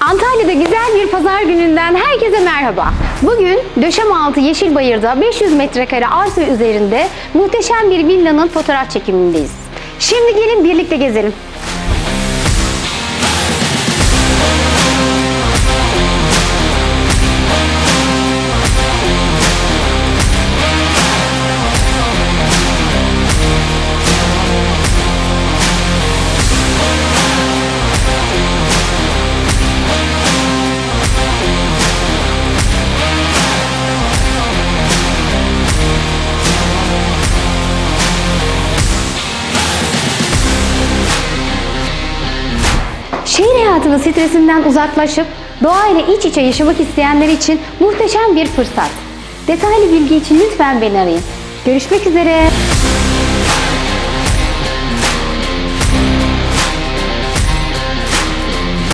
Antalya'da güzel bir pazar gününden herkese merhaba. Bugün Döşemaltı Yeşilbayır'da 500 metrekare arsa üzerinde muhteşem bir villanın fotoğraf çekimindeyiz. Şimdi gelin birlikte gezelim. Şehir hayatının stresinden uzaklaşıp doğayla iç içe yaşamak isteyenler için muhteşem bir fırsat. Detaylı bilgi için lütfen beni arayın. Görüşmek üzere.